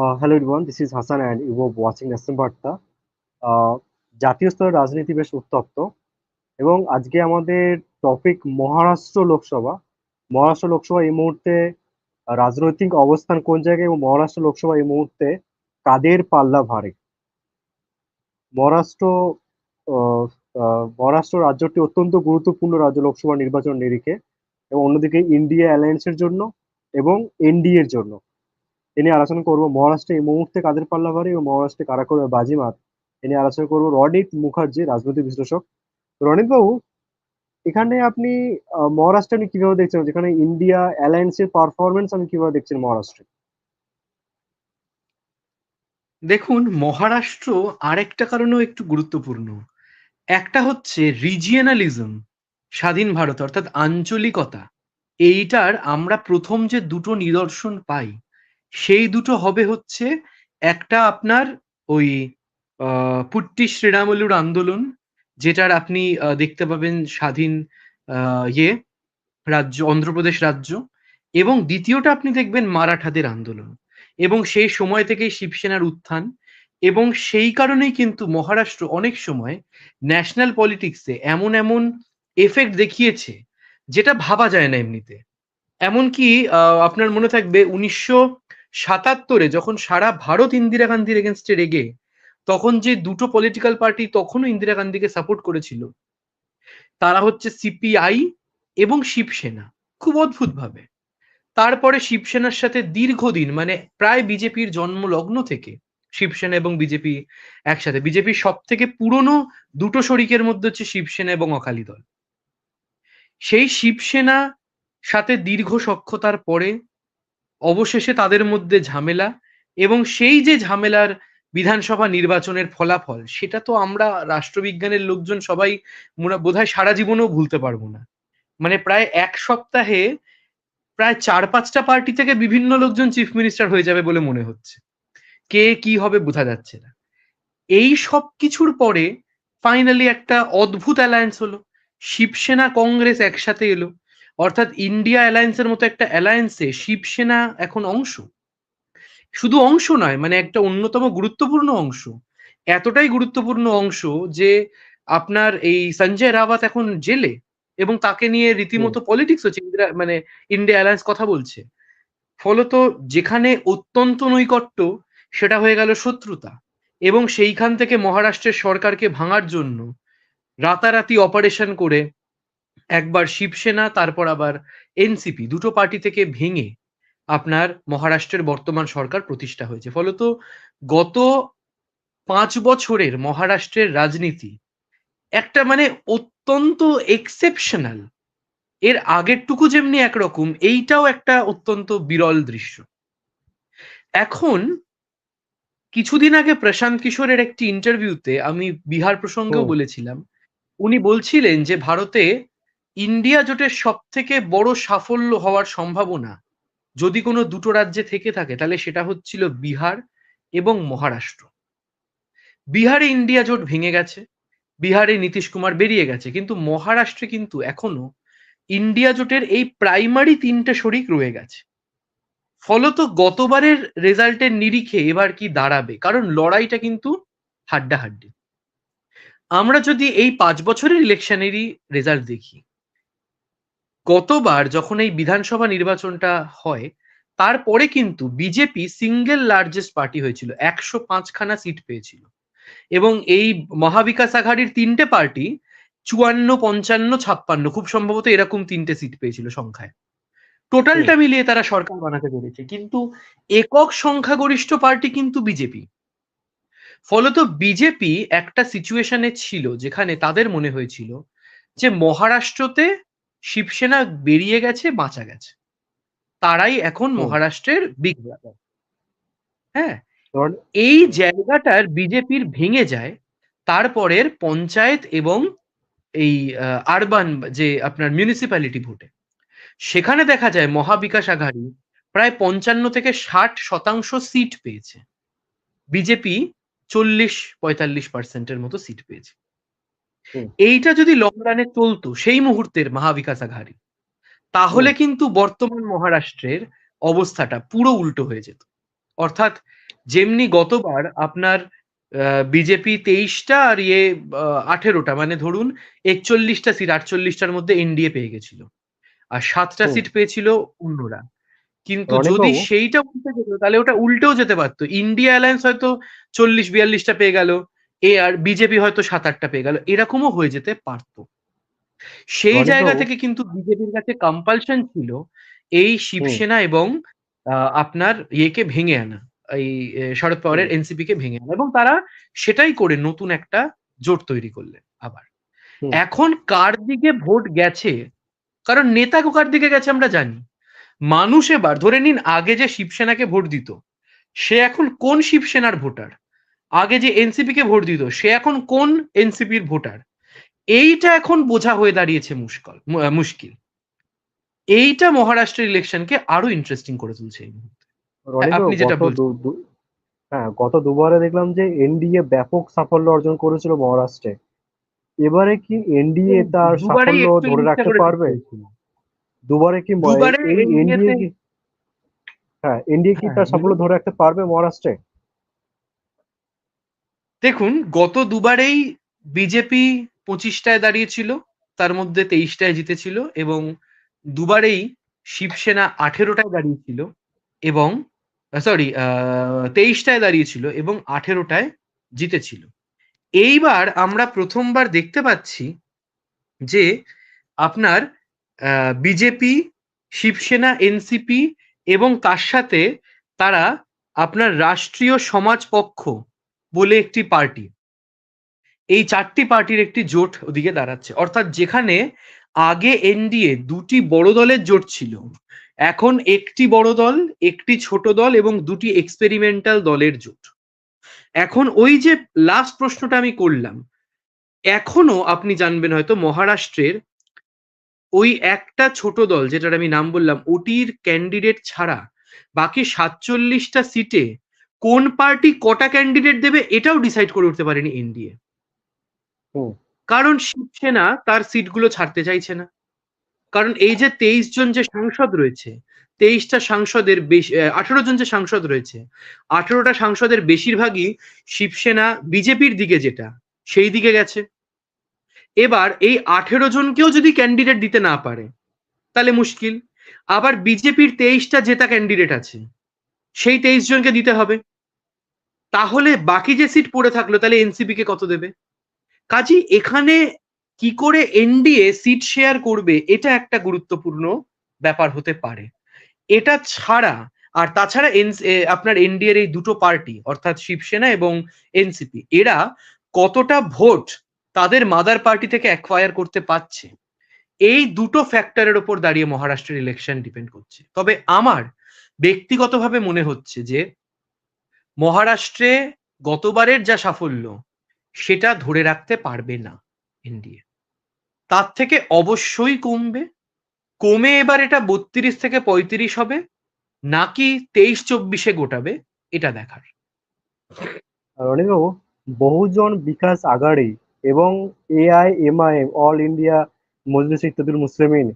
Uh, hello everyone, this is Hassan and you were watching. Uh, জাতীয় স্তরের রাজনীতি বেশ উত্তপ্ত এবং আজকে আমাদের টপিক মহারাষ্ট্র লোকসভা। মহারাষ্ট্র লোকসভা এই মুহূর্তে রাজনৈতিক অবস্থান কোন জায়গায় এবং মহারাষ্ট্র লোকসভা এই মুহূর্তে কাদের পাল্লা ভারে? মহারাষ্ট্র মহারাষ্ট্র রাজ্যটি অত্যন্ত গুরুত্বপূর্ণ রাজ্য লোকসভা নির্বাচন নিরিখে এবং অন্যদিকে ইন্ডিয়া অ্যালায়েন্সের জন্য এবং এনডিএর জন্য। এ নিয়ে আলোচনা করব মহারাষ্ট্রে এই মুহূর্তে কাদের পাল্লা ভারী এবং মহারাষ্ট্রে কারা করবে বাজিমাত এ নিয়ে আলোচনা করব রনিত মুখার্জি, রাজনৈতিক বিশ্লেষক। রনিত বাবু এখানে আপনি মহারাষ্ট্রে আপনি কীভাবে দেখছেন? যেখানে ইন্ডিয়া অ্যালায়েন্সের পারফরমেন্স আমি কীভাবে দেখছেন মহারাষ্ট্রে? দেখুন, মহারাষ্ট্র আরেকটা কারণেও একটু গুরুত্বপূর্ণ। একটা হচ্ছে রিজিয়নালিজম স্বাধীন ভারত, অর্থাৎ আঞ্চলিকতা। এইটার আমরা প্রথম যে দুটো নিদর্শন পাই সেই দুটো হবে হচ্ছে একটা আপনার ওই পুট্টি শ্রীরামলুর আন্দোলন, যেটার আপনি দেখতে পাবেন স্বাধীন ইয়ে রাজ্য, অন্ধ্রপ্রদেশ রাজ্য, এবং দ্বিতীয়টা আপনি দেখবেন মারাঠাদের আন্দোলন, এবং সেই সময় থেকেই শিবসেনার উত্থান, এবং সেই কারণেই কিন্তু মহারাষ্ট্র অনেক সময় ন্যাশনাল পলিটিক্সে এমন এমন এফেক্ট দেখিয়েছে, যেটা ভাবা যায় না এমনিতে। এমনকি আপনার মনে থাকবে উনিশশো সাতাত্তরে যখন সারা ভারত ইন্দিরা গান্ধীর এগেনস্টে রেগে, তখন যে দুটো পলিটিক্যাল পার্টি তখনও ইন্দিরা গান্ধীকে সাপোর্ট করেছিল। তারা হচ্ছে সিপিআই এবং শিবসেনা, খুব অদ্ভুত ভাবে তারপরে শিবসেনার সাথে দীর্ঘদিন মানে প্রায় বিজেপির জন্ম লগ্ন থেকে, শিবসেনা এবং বিজেপি একসাথে, বিজেপির সব থেকে পুরনো দুটো শরিকের মধ্যে হচ্ছে শিবসেনা এবং অকালি দল। সেই শিবসেনা সাথে দীর্ঘ সখ্যতার পরে অবশেষে তাদের মধ্যে ঝামেলা এবং সেই যে ঝামেলার বিধানসভা নির্বাচনের ফলাফল, সেটা তো আমরা রাষ্ট্রবিজ্ঞানের লোকজন সবাই বোধহয় সারা জীবনেও ভুলতে পারব না। মানে প্রায় এক সপ্তাহে প্রায় চার পাঁচটা পার্টি থেকে বিভিন্ন লোকজন চিফ মিনিস্টার হয়ে যাবে বলে মনে হচ্ছে। কে কি হবে বোঝা যাচ্ছে না। এই সব কিছুর পরে ফাইনালি একটা অদ্ভুত অ্যালায়েন্স হলো। শিবসেনা কংগ্রেস একসাথে এলো। অর্থাৎ ইন্ডিয়া অ্যালায়েন্সের মতো একটা অ্যালায়েন্সে শিবসেনা এখন অংশ। শুধু অংশ নয় মানে একটা অন্যতম গুরুত্বপূর্ণ অংশ। এতটাই গুরুত্বপূর্ণ অংশ যে আপনার এই সঞ্জয় রাওয়াত এখন জেলে এবং তাকে নিয়ে রীতিমতো পলিটিক্স হচ্ছে ইন্দিরা মানে ইন্ডিয়া অ্যালায়েন্স কথা বলছে। ফলত যেখানে অত্যন্ত নৈকট্য সেটা হয়ে গেল শত্রুতা। এবং সেইখান থেকে মহারাষ্ট্রের সরকারকে ভাঙার জন্য রাতারাতি অপারেশন করে একবার শিবসেনা তারপর আবার এনসিপি দুটো পার্টি থেকে ভেঙে আপনার মহারাষ্ট্রের বর্তমান সরকার প্রতিষ্ঠা হয়েছে। ফলত গত পাঁচ বছরের মহারাষ্ট্রের রাজনীতি একটা মানে অত্যন্ত এক্সেপশনাল এর আগেরটুকু যেমনি একরকম এইটাও একটা অত্যন্ত বিরল দৃশ্য। এখন কিছুদিন আগে প্রশান্ত কিশোরের একটি ইন্টারভিউতে আমি বিহার প্রসঙ্গেও বলেছিলাম উনি বলছিলেন যে ভারতে ইন্ডিয়া জোটের সব থেকে বড় সাফল্য হওয়ার সম্ভাবনা যদি কোনো দুটো রাজ্যে থেকে থাকে, তাহলে সেটা হচ্ছিল বিহার এবং মহারাষ্ট্র। বিহারে ইন্ডিয়া জোট ভেঙে গেছে, বিহারে নীতিশ কুমার বেরিয়ে গেছে, কিন্তু মহারাষ্ট্রে কিন্তু এখনও ইন্ডিয়া জোটের এই প্রাইমারি তিনটে শরিক রয়ে গেছে। ফলত গতবারের রেজাল্টের নিরিখে এবার কি দাঁড়াবে? কারণ লড়াইটা কিন্তু হাড্ডাহাড্ডি। আমরা যদি এই পাঁচ বছরের ইলেকশনেরই রেজাল্ট দেখি গতবার যখন এই বিধানসভা নির্বাচনটা হয় তারপরে কিন্তু বিজেপি সিঙ্গেল লার্জেস্ট পার্টি হয়েছিল একশো পাঁচখানা সিট পেয়েছিল। এবং এই মহাবিকাশ আঘাড়ির তিনটে পার্টি চুয়ান্ন পঞ্চান্ন ছাপ্পান্ন খুব সম্ভবত এরকম তিনটে সিট পেয়েছিল সংখ্যায়। টোটালটা মিলিয়ে তারা সরকার বানাতে পেরেছে কিন্তু একক সংখ্যাগরিষ্ঠ পার্টি কিন্তু বিজেপি। ফলত বিজেপি একটা সিচুয়েশনে ছিল যেখানে তাদের মনে হয়েছিল যে মহারাষ্ট্রতে শিবসেনা বেরিয়ে গেছে বাঁচা গেছে। তারাই এখন মহারাষ্ট্রের বিগ ব্রাদার হ্যাঁ? এই জায়গাটার বিজেপির ভেঙে যায় তারপরের পঞ্চায়েত এবং এই আরবান যে আপনার মিউনিসিপ্যালিটি ভোটে। সেখানে দেখা যায় মহাবিকাশ আঘাড়ি প্রায় পঞ্চান্ন থেকে ষাট শতাংশ সিট পেয়েছে। বিজেপি চল্লিশ পঁয়তাল্লিশ পার্সেন্টের মতো সিট পেয়েছে। এইটা যদি লং রানে চলতো সেই মুহূর্তের মহাবিকাশ আঘাড়ি তাহলে কিন্তু বর্তমান মহারাষ্ট্রের অবস্থাটা পুরো উল্টো হয়ে যেত। অর্থাৎ যেমনি গতবার আপনার বিজেপি তেইশটা আর ইয়ে আঠেরোটা মানে ধরুন একচল্লিশটা সিট আটচল্লিশটার মধ্যে এনডিএ পেয়ে গেছিল। আর সাতটা সিট পেয়েছিল অন্যরা। কিন্তু যদি সেইটা উল্টে যেত তাহলে ওটা উল্টেও যেতে পারতো। ইন্ডিয়া অ্যালায়েন্স হয়তো চল্লিশ বিয়াল্লিশটা পেয়ে গেল। এ আর বিজেপি হয়তো সাত আটটা পেয়ে গেল। এরকমও হয়ে যেতে পারতো। সেই জায়গা থেকে কিন্তু বিজেপির কাছে কম্পালশন ছিল এই শিবসেনা এবং আপনার ইয়েকে ভেঙে আনা এই শরদ পাওয়ারের এনসিপি কে ভেঙে আনা এবং তারা সেটাই করে নতুন একটা জোট তৈরি করলেন আবার। এখন কার দিকে ভোট গেছে? কারণ নেতা কার দিকে গেছে আমরা জানি। মানুষ এবার ধরে নিন আগে যে শিবসেনাকে ভোট দিত সে এখন কোন শিবসেনার ভোটার? আগে যে এনসিপি কে ভোট দিত সে এখন কোন এনসিপির ভোটার? এইটা এখন বোঝা হয়ে দাঁড়িয়েছে মুশকল মুশকিল। এইটা মহারাষ্ট্রের ইলেকশনকে আরও ইন্টারেস্টিং করে তুলছে এই মুহূর্তে। আপনি যেটা হ্যাঁ গত দুবারে দেখলাম যে এনডিএ ব্যাপক সাফল্য অর্জন করেছিল মহারাষ্ট্রে। এবারে কি এনডিএ তার সাফল্য ধরে রাখতে পারবে? দুবারে কি এনডিএ কি হ্যাঁ এনডিএ কি হ্যাঁ, তার সাফল্য ধরে রাখতে পারবে মহারাষ্ট্রে? দেখুন, গত দুবারেই বিজেপি পঁচিশটায় দাঁড়িয়েছিল, তার মধ্যে তেইশটায় জিতেছিল এবং দুবারেই শিবসেনা আঠেরোটায় দাঁড়িয়েছিল এবং সরি তেইশটায় দাঁড়িয়েছিল এবং আঠেরোটায় জিতেছিল। এইবার আমরা প্রথমবার দেখতে পাচ্ছি যে আপনার বিজেপি, শিবসেনা, এনসিপি এবং তার সাথে তারা আপনার রাষ্ট্রীয় সমাজ পক্ষ বলে একটি পার্টি। এই চারটি পার্টির একটি জোট ওদিকে দাঁড়াচ্ছে। অর্থাৎ যেখানে আগে এনডিএ দুটি বড় দলের জোট ছিল, এখন একটি বড় দল, একটি ছোট দল এবং দুটি এক্সপেরিমেন্টাল দলের জোট। এখন ওই যে লাস্ট প্রশ্নটা আমি করলাম, এখনও আপনি জানবেন হয়তো মহারাষ্ট্রের ওই একটা ছোট দল, যেটার আমি নাম বললাম, ওটির ক্যান্ডিডেট ছাড়া বাকি সাতচল্লিশটা সিটে কোন পার্টি কটা ক্যান্ডিডেট দেবে এটাও ডিসাইড করে উঠতে পারেনি এনডিএ। কারণ শিবসেনা তার সিটগুলো ছাড়তে চাইছে না। কারণ এই যে তেইশ জন যে সাংসদ রয়েছে তেইশটা সাংসদের বেশি আঠেরো জন যে সাংসদ রয়েছে আঠেরোটা সাংসদের বেশিরভাগই শিবসেনা বিজেপির দিকে যেটা সেই দিকে গেছে। এবার এই আঠেরো জনকেও যদি ক্যান্ডিডেট দিতে না পারে তাহলে মুশকিল। আবার বিজেপির তেইশটা জেতা ক্যান্ডিডেট আছে সেই তেইশ জনকে দিতে হবে। তাহলে বাকি যে সিট পড়ে থাকল, তাহলে এনসিপি কে কত দেবে? কাজী, এখানে কি করে এনডিএ সিট শেয়ার করবে, এটা একটা গুরুত্বপূর্ণ ব্যাপার হতে পারে। এটা ছাড়া, আর তাছাড়া আপনার এনডিএর এই দুটো পার্টি অর্থাৎ শিবসেনা এবং এনসিপি এরা কতটা ভোট তাদের মাদার পার্টি থেকে অ্যাকোয়ার করতে পারছে? এই দুটো ফ্যাক্টরের ওপর দাঁড়িয়ে মহারাষ্ট্রের ইলেকশন ডিপেন্ড করছে। তবে আমার ব্যক্তিগতভাবে মনে হচ্ছে যে মহারাষ্ট্রে গতবারের যা সাফল্য, সেটা ধরে রাখতে পারবে না এনডিএ। তার থেকে অবশ্যই কমবে। কমে এবার এটা বত্রিশ থেকে পঁয়ত্রিশ হবে, নাকি তেইশ চব্বিশে গোটাবে, এটা দেখার। বহুজন বিকাশ আগাড়ি এবং A I M I M all India, Majlis ইত্যাদির মুসলিমিন,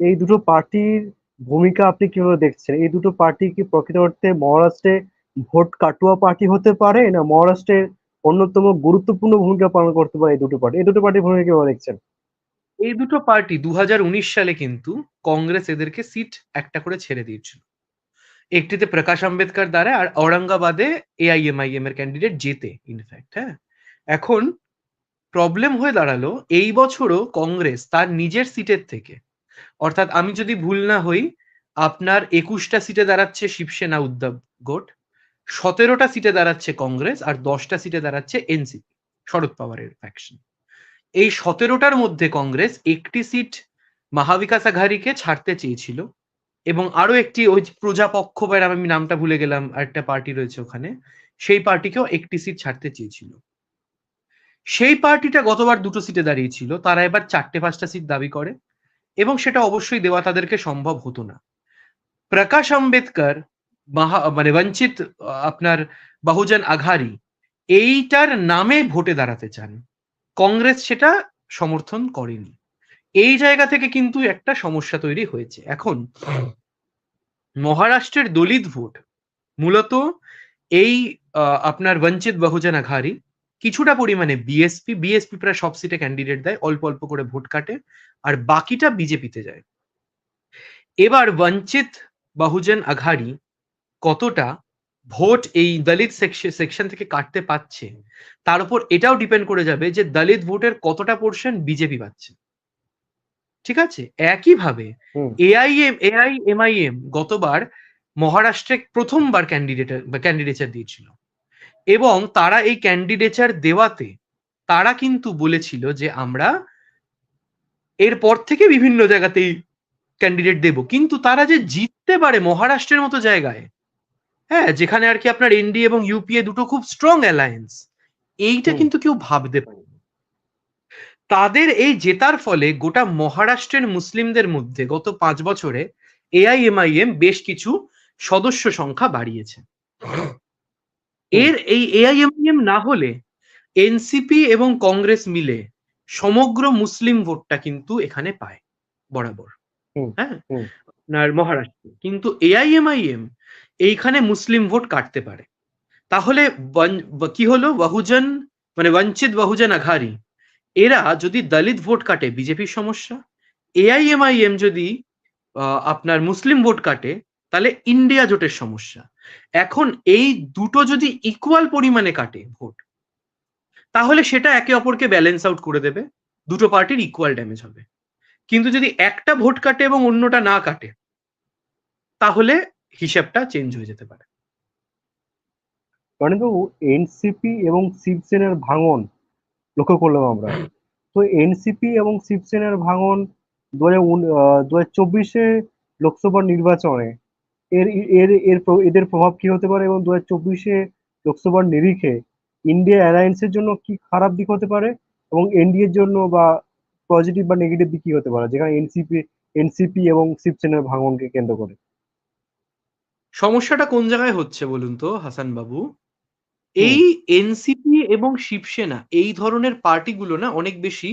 এই দুটো পার্টির ভূমিকা আপনি কীভাবে দেখছেন? এই দুটো পার্টি কি প্রকৃত অর্থে মহারাষ্ট্রে ভোট কাটুয়া পার্টি হতে পারে না মহারাষ্ট্রের অন্যতম গুরুত্বপূর্ণ ভূমিকা পালন করতে পারে এই দুটো পার্টি? এই দুটো পার্টির ভূমিকা কীভাবে দেখছেন? এই দুটো পার্টি দুহাজার উনিশ সালে কিন্তু কংগ্রেস এদেরকে সিট একটা করে ছেড়ে দিয়েছিল। একটিতে প্রকাশ আম্বেদকর দ্বারা আর ঔরঙ্গাবাদে এআইএমআইএম এর ক্যান্ডিডেট জেতে ইনফ্যাক্ট হ্যাঁ? এখন প্রবলেম হয়ে দাঁড়াল, এই বছরও কংগ্রেস তার নিজের সিটের থেকে। অর্থাৎ আমি যদি ভুল না হই, আপনার একুশটা সিটে দাঁড়াচ্ছে শিবসেনা উদ্ধব গোট সতেরোটা সিটে দাঁড়াচ্ছে কংগ্রেস আর দশটা সিটে দাঁড়াচ্ছে এনসিপি শরদ পাওয়ারের ফ্যাকশন এই সতেরোটার মধ্যে কংগ্রেস একটি সিট মহাবিকাশ আঘাড়িকে ছাড়তে চেয়েছিল এবং আরও একটি ওই প্রজাপক্ষ বা আমি নামটা ভুলে গেলাম একটা পার্টি রয়েছে ওখানে, সেই পার্টিকেও একটি সিট ছাড়তে চেয়েছিল। সেই পার্টিটা গতবার দুটো সিটে দাঁড়িয়েছিল, তারা এবার চারটে পাঁচটা সিট দাবি করে এবং সেটা অবশ্যই দেওয়া তাদেরকে সম্ভব হতো না। প্রকাশ আম্বেদকর মানে বঞ্চিত, আপনার বহুজন আঘারি এইটার নামে ভোটে দাঁড়াতে চান। কংগ্রেস সেটা সমর্থন করেনি। এই জায়গা থেকে কিন্তু একটা সমস্যা তৈরি হয়েছে। এখন মহারাষ্ট্রের দলিত ভোট মূলত এই আপনার বঞ্চিত বহুজন আঘারি কিছুটা পরিমাণে বিএসপি বিএসপি প্রায় সব সিটে ক্যান্ডিডেট দেয়, অল্প অল্প করে ভোট কাটে, আর বাকিটা বিজেপিতে যায়। এবার বঞ্চিত বহুজন আঘারি কতটা ভোট এই দলিত সেকশন থেকে কাটতে পাচ্ছে তার উপর এটাও ডিপেন্ড করে যাবে যে দলিত ভোটের কতটা পোর্শন বিজেপি পাচ্ছে। ঠিক আছে? একইভাবে। এআইএম এআইএমআইএম গতবার মহারাষ্ট্রে প্রথমবার ক্যান্ডিডেট ক্যান্ডিডেচার দিয়েছিল। এবং তারা এই ক্যান্ডিডেচার দেওয়াতে তারা কিন্তু বলেছিল যে আমরা এরপর থেকে বিভিন্ন জায়গাতেই ক্যান্ডিডেট দেব। কিন্তু তারা যে জিততে পারে মহারাষ্ট্রের মতো জায়গায় হ্যাঁ যেখানে আর কি আপনার এনডি এবং ইউপিএ দুটো খুব স্ট্রং অ্যালায়েন্স এইটা কিন্তু কেউ ভাবতে পারে তাদের এই জেতার ফলে গোটা মহারাষ্ট্রের মুসলিমদের মধ্যে গত পাঁচ বছরে এআইএমআইএম বেশ কিছু সদস্য সংখ্যা বাড়িয়েছে। এর এই এআইএমআইএম না হলে এনসিপি এবং কংগ্রেস মিলে সমগ্র মুসলিম ভোটটা কিন্তু এখানে পায় বরাবর। হ্যাঁ? আপনার মহারাষ্ট্রে। কিন্তু এআইএমআইএম এইখানে মুসলিম ভোট কাটতে পারে। তাহলে কি হলো? বহুজন মানে বঞ্চিত বহুজন আঘারি এরা যদি দলিত ভোট কাটে, বিজেপির সমস্যা। এআইএমআইএম যদি আপনার মুসলিম ভোট কাটে, তাহলে ইন্ডিয়া জোটের সমস্যা। এখন এই দুটো যদি ইকুয়াল পরিমাণে কাটে ভোট, তাহলে সেটা একে অপরকে ব্যালেন্স আউট করে দেবে। দুটো পার্টির ইকুয়াল ড্যামেজ হবে। কিন্তু যদি একটা ভোট কাটে এবং অন্যটা না কাটে, তাহলে হিসাবটা চেঞ্জ হয়ে যেতে পারে। রণিতবাবু এনসিপি এবং শিবসেনার ভাঙন লক্ষ্য করলাম আমরা। তো এনসিপি এবং শিবসেনার ভাঙন দু হাজার চব্বিশে লোকসভা নির্বাচনে এর এর এর এদের প্রভাব কি হতে পারে এবং দু হাজার চব্বিশে লোকসভার নিরিখে ইন্ডিয়া অ্যালায়েন্সের জন্য কি খারাপ দিক হতে পারে এবং এনডিএর জন্য বা পজিটিভ বা নেগেটিভ দিক কি হতে পারে? যেখানে এনসিপি এনসিপি এবং শিবসেনার ভাঙনকে কেন্দ্র করে। সমস্যাটা কোন জায়গায় হচ্ছে বলুন তো হাসান বাবু? এই এনসিপি এবং শিবসেনা এই ধরনের পার্টিগুলো না অনেক বেশি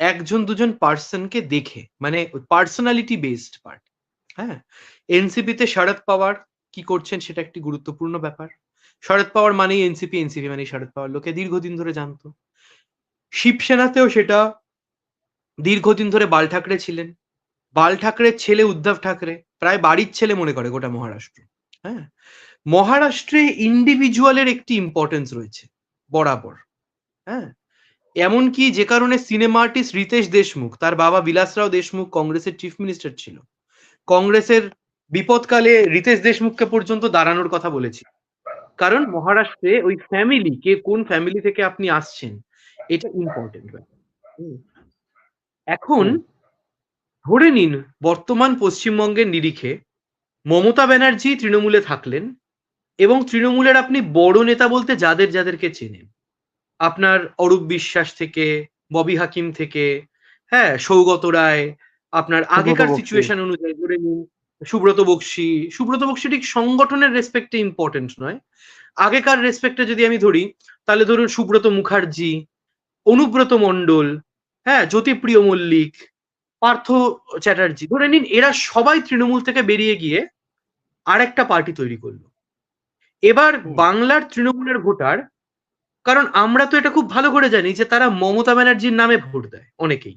একজন দুজন পার্সনকে দেখে মানে পার্সোনালিটি বেসড পার্টি হ্যাঁ? এনসিপি তে শরদ পাওয়ার কি করছেন সেটা একটি গুরুত্বপূর্ণ ব্যাপার। শরদ পাওয়ার মানেই এনসিপি এনসিপি মানেই শরদ পাওয়ার লোকে দীর্ঘদিন ধরে জানতো। শিবসেনাতেও সেটা দীর্ঘদিন ধরে বাল ঠাকরে ছিলেন। বাল ঠাকরের ছেলে উদ্ধব ঠাকরে, প্রায় বাড়ির ছেলে মনে করে গোটা মহারাষ্ট্র হ্যাঁ? মহারাষ্ট্রে ইন্ডিভিজুয়ালের একটি ইম্পর্টেন্স রয়েছে, বরাবর হ্যাঁ? এমনকি যে কারণে সিনেমা আর্টিস্ট রিতেশ দেশমুখ, তার বাবা বিলাসরাও দেশমুখ, কংগ্রেসের চিফ মিনিস্টার ছিল, কংগ্রেসের বিপদকালে রিতেশ দেশমুখকে পর্যন্ত দাঁড়ানোর কথা বলেছি কারণ মহারাষ্ট্রে ওই ফ্যামিলি কে কোন ফ্যামিলি থেকে আপনি আসছেন, এটা ইম্পর্টেন্ট এখন। ধরে নিন বর্তমান পশ্চিমবঙ্গের নিরিখে মমতা ব্যানার্জি তৃণমূলে থাকলেন এবং তৃণমূলের আপনি বড় নেতা বলতে যাদের যাদেরকে চেনেন। আপনার অরূপ বিশ্বাস থেকে ববি হাকিম থেকে হ্যাঁ সৌগত রায় আপনার আগেকার সিচুয়েশন অনুযায়ী ধরে নিন সুব্রত বক্সি। সুব্রত বক্সি ঠিক সংগঠনের রেসপেক্টে ইম্পর্টেন্ট নয়। আগেকার রেসপেক্টে যদি আমি ধরি তাহলে ধরুন সুব্রত মুখার্জি অনুব্রত মণ্ডল হ্যাঁ জ্যোতিপ্রিয় মল্লিক পার্থ চ্যাটার্জি। ধরে নিন এরা সবাই তৃণমূল থেকে বেরিয়ে গিয়ে আরেকটা পার্টি তৈরি করল। এবার বাংলার তৃণমূলের ভোটার কারণ আমরা তো এটা খুব ভালো করে জানি যে তারা মমতা ব্যানার্জির নামে ভোট দেয় অনেকেই।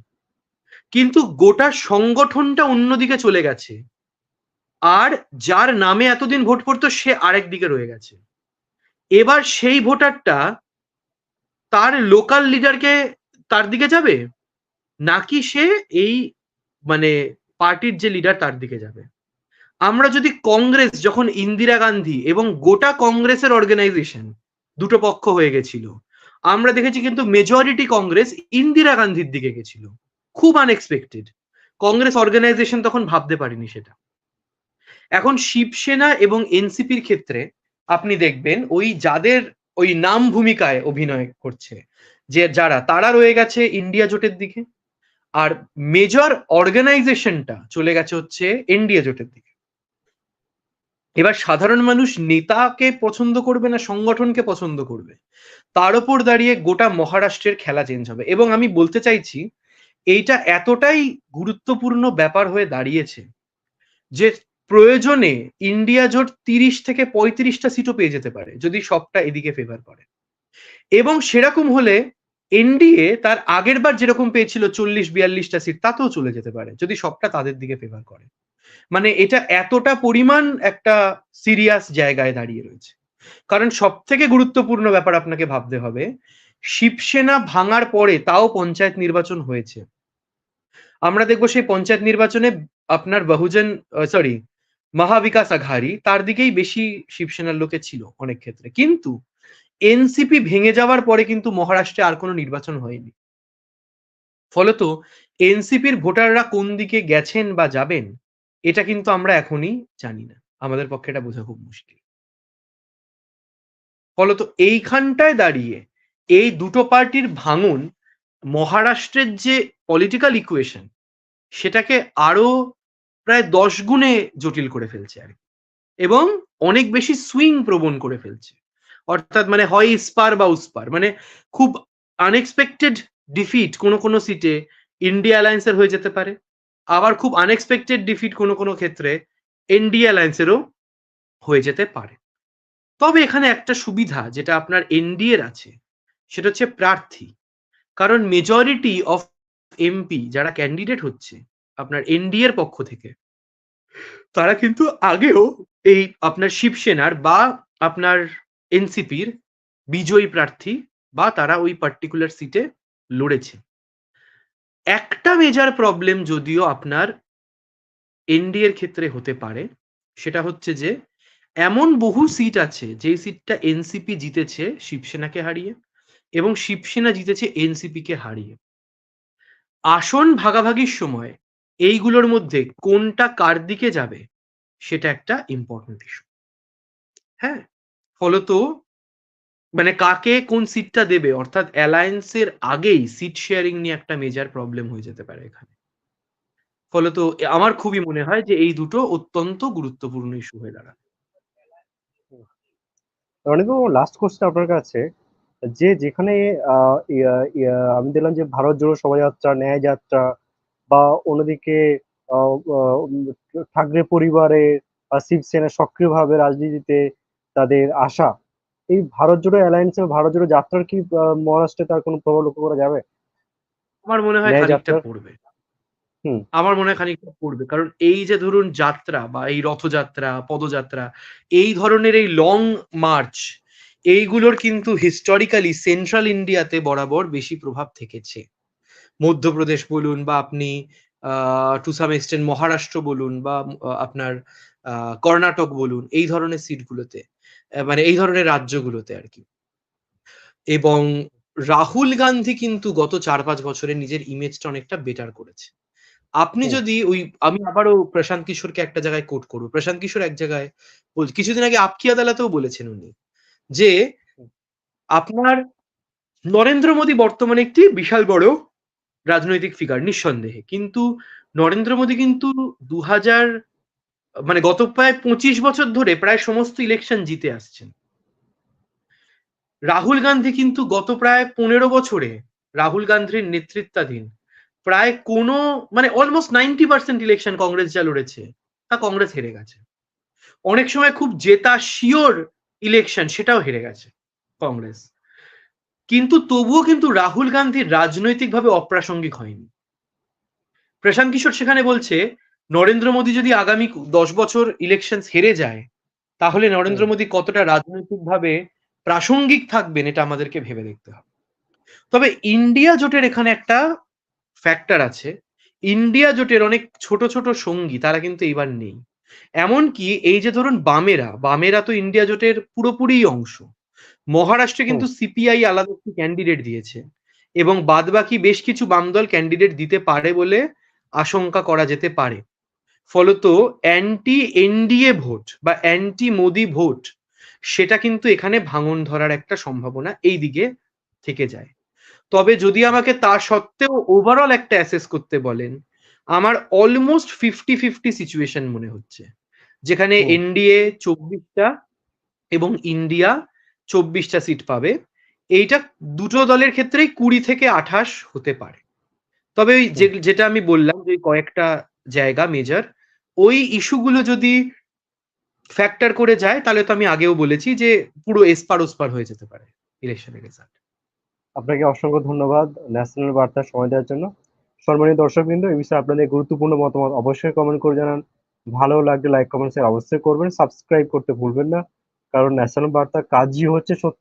কিন্তু গোটা সংগঠনটা অন্যদিকে চলে গেছে। আর যার নামে এতদিন ভোট পড়তো সে আরেক দিকে রয়ে গেছে। এবার সেই ভোটারটা তার লোকাল লিডারকে তার দিকে যাবে? নাকি সে এই মানে পার্টির যে লিডার তার দিকে যাবে? আমরা যদি কংগ্রেস, যখন ইন্দিরা গান্ধী এবং গোটা কংগ্রেসের অর্গানাইজেশন দুটো পক্ষ হয়ে গেছিল, আমরা দেখেছি কিন্তু মেজরিটি কংগ্রেস ইন্দিরা গান্ধীর দিকে গেছিল। খুব আনএক্সপেক্টেড কংগ্রেস অর্গানাইজেশন তখন ভাবতে পারিনি সেটা। এখন শিবসেনা এবং এনসিপির ক্ষেত্রে আপনি দেখবেন, ওই যাদের ওই নাম ভূমিকায় অভিনয় করছে, যে যারা, তারা রয়ে গেছে ইন্ডিয়া জোটের দিকে। আর মেজর অর্গানাইজেশনটা চলে গেছে হচ্ছে এনডিএ জোটের দিকে। এবার সাধারণ মানুষ নেতাকে পছন্দ করবে না, সংগঠনকে পছন্দ করবে, তার উপর দাঁড়িয়ে গোটা মহারাষ্ট্রের খেলা চেঞ্জ হবে। এবং আমি বলতে চাইছি, এইটা এতটাই গুরুত্বপূর্ণ ব্যাপার হয়ে দাঁড়িয়েছে যে প্রয়োজনে ইন্ডিয়া জোট তিরিশ থেকে পঁয়ত্রিশটা সিটও পেয়ে যেতে পারে, যদি সবটা এদিকে ফেভার করে। এবং সেরকম হলে এনডিএ তার আগের বার যেরকম পেয়েছিল চল্লিশ, বিয়াল্লিশটা সিট তাতেও চলে যেতে পারে, যদি সবটা তাদের দিকে ফেভার করে। মানে এটা এতটা পরিমাণ একটা সিরিয়াস জায়গায় দাঁড়িয়ে রয়েছে। কারণ সব থেকে গুরুত্বপূর্ণ ব্যাপার আপনাকে ভাবতে হবে, শিবসেনা ভাঙার পরে তাও পঞ্চায়েত নির্বাচন হয়েছে। আমরা দেখব সেই পঞ্চায়েত নির্বাচনে আপনার বহুজন সরি মহাবিকাশ আঘাড়ি তার দিকেই বেশি শিবসেনার লোকে ছিল অনেক ক্ষেত্রে। কিন্তু এনসিপি ভেঙে যাওয়ার পরে কিন্তু মহারাষ্ট্রে আর কোনো নির্বাচন হয়নি। ফলত এনসিপির ভোটাররা কোন দিকে গেছেন বা যাবেন, এটা কিন্তু আমরা এখনই জানি না। আমাদের পক্ষে এটা বোঝা খুব মুশকিল। ফলত এইখানটায় দাঁড়িয়ে এই দুটো পার্টির ভাঙন মহারাষ্ট্রের যে পলিটিক্যাল ইকুয়েশন সেটাকে আরও প্রায় দশ গুণে জটিল করে ফেলছে আর এবং অনেক বেশি সুইং প্রবণ করে ফেলছে। অর্থাৎ মানে হয় ইস্পার বা উস্পার মানে খুব আনএক্সপেক্টেড ডিফিট কোনো কোনো সিটে ইন্ডিয়া অ্যালায়েন্সের হয়ে যেতে পারে। আবার খুব আনএক্সপেক্টেড ডিফিট কোনো কোনো ক্ষেত্রে এনডি অ্যালায়েন্সেরও হয়ে যেতে পারে। তবে এখানে একটা সুবিধা যেটা আপনার এনডিএর আছে, সেটা হচ্ছে প্রার্থী। কারণ মেজরিটি অফ এমপি যারা ক্যান্ডিডেট হচ্ছে আপনার এনডিএর পক্ষ থেকে, তারা কিন্তু আগেও এই আপনার শিবসেনার বা আপনার এনসিপির বিজয়ী প্রার্থী বা তারা ওই পার্টিকুলার সিটে লড়েছে। একটা মেজার প্রবলেম যদিও আপনার এনডিএর ক্ষেত্রে হতে পারে, সেটা হচ্ছে যে, এমন বহু সিট আছে যে সিটটা এনসিপি জিতেছে শিবসেনাকে হারিয়ে এবং শিবসেনা জিতেছে এনসিপি কে হারিয়ে। আসন ভাগাভাগির সময় এইগুলোর মধ্যে কোনটা কার দিকে যাবে, সেটা একটা ইম্পর্টেন্ট ইস্যু হ্যাঁ? ফলত মানে কাকে কোন সিটটা দেবে? অর্থাৎ অ্যালায়েন্সের আগেই সিট শেয়ারিং নিয়ে একটা মেজার প্রবলেম হয়ে যেতে পারে এখানে। ফলত আমার খুবই মনে হয় যে এই দুটো অত্যন্ত গুরুত্বপূর্ণ ইস্যু হয়ে দাঁড়ায় অনেক লাস্ট কোশ্চেন আপনার কাছে। যে যেখানে আমি দেখলাম যে ভারত জোড়ো শোভাযাত্রা ন্যায় যাত্রা বা অন্যদিকে ঠাকরে পরিবারের বা শিবসেনা সক্রিয়ভাবে রাজনীতিতে তাদের আশা। এই ভারত জোড়ো অ্যালায়েন্স ভারত জোড়ো যাত্রার কি মহারাষ্ট্রে তার কোনো প্রভাব লক্ষ্য করা যাবে? আমার মনে হয় খানিকটা? পড়বে। হুম। আমার মনে হয় খানিকটা পড়বে। কারণ এই যে ধরুন যাত্রা বা এই রথযাত্রা পদযাত্রা এই ধরনের এই লং মার্চ এইগুলোর কিন্তু হিস্টোরিক্যালি সেন্ট্রাল ইন্ডিয়াতে বরাবর বেশি প্রভাব থেকেছে। মধ্যপ্রদেশ বলুন বা আপনি টু সাম এক্সটেন্ট মহারাষ্ট্র বলুন বা আপনার আহ, কর্ণাটক বলুন এই ধরনের সিটগুলোতে মানে এই ধরনের রাজ্যগুলোতে আর কি। এবং রাহুল গান্ধী কিন্তু গত চার পাঁচ বছরে নিজের ইমেজটা অনেকটা বেটার করেছে। আপনি যদি ওই আমি আবারও প্রশান্ত কিশোরকে একটা জায়গায় কোট করব। প্রশান্ত কিশোর এক জায়গায় কিছুদিন আগে আপকি আদালতেও বলেছেন উনি যে আপনার নরেন্দ্র মোদী বর্তমানে একটি বিশাল বড় রাজনৈতিক ফিগার নিঃসন্দেহে। কিন্তু নরেন্দ্র মোদী কিন্তু দু হাজার মানে গত প্রায় পঁচিশ বছর ধরে প্রায় সমস্ত ইলেকশন জিতে আসছেন। রাহুল গান্ধী কিন্তু গত প্রায় পনেরো বছরে রাহুল গান্ধীর নেতৃত্বাধীন প্রায় কোনো মানে almost ninety percent election Congress যা লড়েছে, তা কংগ্রেস হেরে গেছে। অনেক সময় খুব জেতা শিওর ইলেকশন সেটাও হেরে গেছে কংগ্রেস। কিন্তু তবুও কিন্তু রাহুল গান্ধী রাজনৈতিকভাবে অপ্রাসঙ্গিক হয়নি। প্রশান্ত কিশোর সেখানে বলছে নরেন্দ্র মোদী যদি আগামী দশ বছর ইলেকশন হেরে যায় তাহলে নরেন্দ্র মোদী কতটা রাজনৈতিকভাবে প্রাসঙ্গিক থাকবেন এটা আমাদেরকে ভেবে দেখতে হবে। তবে ইন্ডিয়া জোটের এখানে একটা ফ্যাক্টর আছে। ইন্ডিয়া জোটের অনেক ছোট ছোট সঙ্গী তারা কিন্তু এইবার নেই। এমনকি এই যে ধরুন বামেরা বামেরা তো ইন্ডিয়া জোটের পুরোপুরি অংশ। মহারাষ্ট্রে কিন্তু সিপিআই আলাদা একটি ক্যান্ডিডেট দিয়েছে। এবং বাদবাকি বেশ কিছু বাম দল ক্যান্ডিডেট দিতে পারে বলে আশঙ্কা করা যেতে পারে। ফলত anti N D A vote বা অ্যান্টি মোদি ভোট সেটা কিন্তু এখানে ভাঙন ধরার একটা সম্ভাবনা এই দিকে থেকে যায়। তবে যদি আমাকে তা সত্ত্বেও ওভারঅল একটা অ্যাসেস করতে বলেন আমার অলমোস্ট ফিফটি ফিফটি সিচুয়েশন মনে হচ্ছে। যেখানে। এনডিএ চব্বিশটা এবং ইন্ডিয়া চব্বিশটা সিট পাবে। এইটা দুটো দলের ক্ষেত্রেই কুড়ি থেকে আঠাশ হতে পারে। তবে ওই যেটা আমি বললাম যে কয়েকটা জায়গা মেজর ওই ইস্যুগুলো যদি ফ্যাক্টর করে যায়, তাহলে তো আমি আগেও বলেছি যে পুরো এসপার ওসপার হয়ে যেতে পারে ইলেকশনের রেজাল্ট আপনাকে অসংখ্য ধন্যবাদ ন্যাশনাল বার্তা সময় দেওয়ার জন্য। সম্মানীয় দর্শক দর্শকবৃন্দ, এই বিষয়ে আপনাদের গুরুত্বপূর্ণ মতামত অবশ্যই কমেন্ট করে জানান। ভালো লাগলে লাইক কমেন্ট শেয়ার অবশ্যই করবেন। সাবস্ক্রাইব করতে ভুলবেন না, কারণ ন্যাশনাল বার্তা কাজই হচ্ছে সত্য